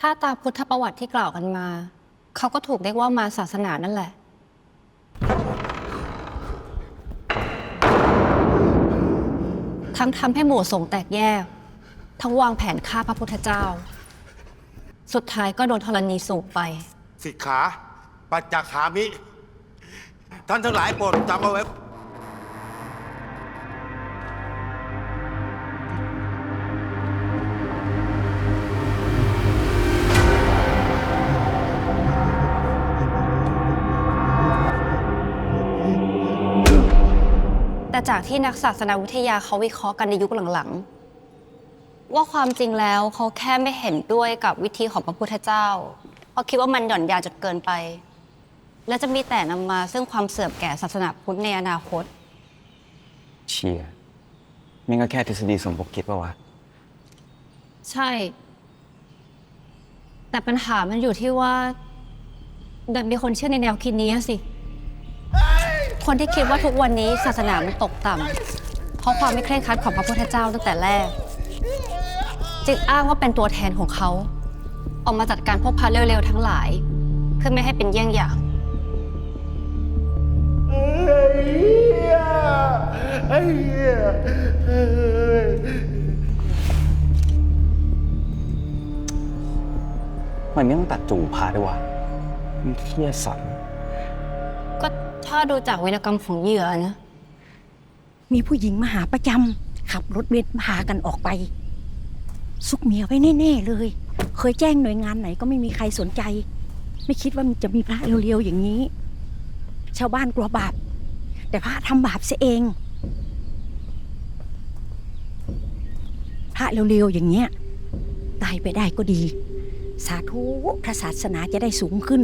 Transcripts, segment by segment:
ถ้าตามพุทธประวัติที่กล่าวกันมา เขาก็ถูกเรียกว่ามาศาสนานั่นแหละ ทั้งทำให้หมู่สงฆ์แตกแยก ทั้งวางแผนฆ่าพระพุทธเจ้า สุดท้ายก็โดนธรณีสูบไป สิกขา ปัจจคามิ ท่านทั้งหลายโปรดจำเอาไว้ แต่จากที่นักศาสนาวิทยาเขาวิเคราะห์กันในยุคหลังๆ ว่าความจริงแล้วเขาแค่ไม่เห็นด้วยกับวิธีของพระพุทธเจ้า เพราะคิดว่ามันหย่อนยานจนเกินไป และจะมีแต่นำมาซึ่งความเสื่อมแก่ศาสนาพุทธในอนาคต เชียนี่ก็แค่ทฤษฎีสมคบคิดปะวะ ใช่ แต่ปัญหามันอยู่ที่ว่าดันมีคนเชื่อในแนวคิดนี้อะสิ คนที่คิดว่าทุกวันนี้ศาสนามันตกต่ำเพราะความไม่เคร่งครัดของพระพุทธเจ้าตั้งแต่แรก จึงอ้างว่าเป็นตัวแทนของเขา ออกมาจัดการพวกพระเร็วๆทั้งหลาย เพื่อไม่ให้เป็นเยี่ยงอย่าง มันไม่ต้องตัดจูพาด้วยวะมันเครียดสัตว์ ถ้าดูจากวิรกรรมของเหยื่อนะ มีผู้หญิงมาหาประจำขับรถเบนซ์พากันออกไป ซุกเมียไว้แน่ๆเลย เคยแจ้งหน่วยงานไหนก็ไม่มีใครสนใจ ไม่คิดว่ามันจะมีพระเร็วๆอย่างนี้ ชาวบ้านกลัวบาป แต่พระทำบาปเสียเอง พระเร็วๆอย่างเงี้ยตายไปได้ก็ดี สาธุพระศาสนาจะได้สูงขึ้น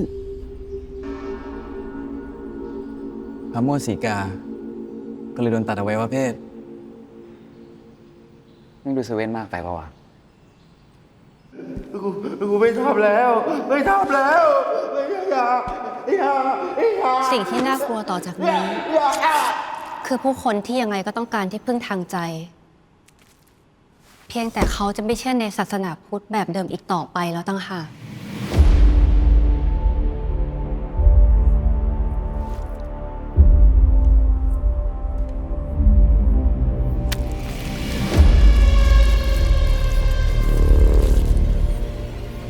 พระมวสีกา ก็เลยโดนตัดเอาไว้ว่าเพศมึงดูเซเว่นมากไปปะวะ กูกูไม่ทำแล้ว ไม่ทำแล้วไม่อย่าอย่าอย่าสิ่งที่น่ากลัวต่อจากนี้อย่าคือผู้คนที่ยังไงก็ต้องการที่พึ่งทางใจ เพียงแต่เขาจะไม่เชื่อในศาสนาพุทธแบบเดิมอีกต่อไปแล้วตั้งหาก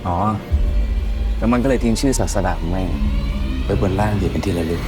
อ๋อ แล้วมันก็เลยทิ้งชื่อศาสดาของแม่ไปบนล่างเหยียวเป็นที่ระลึก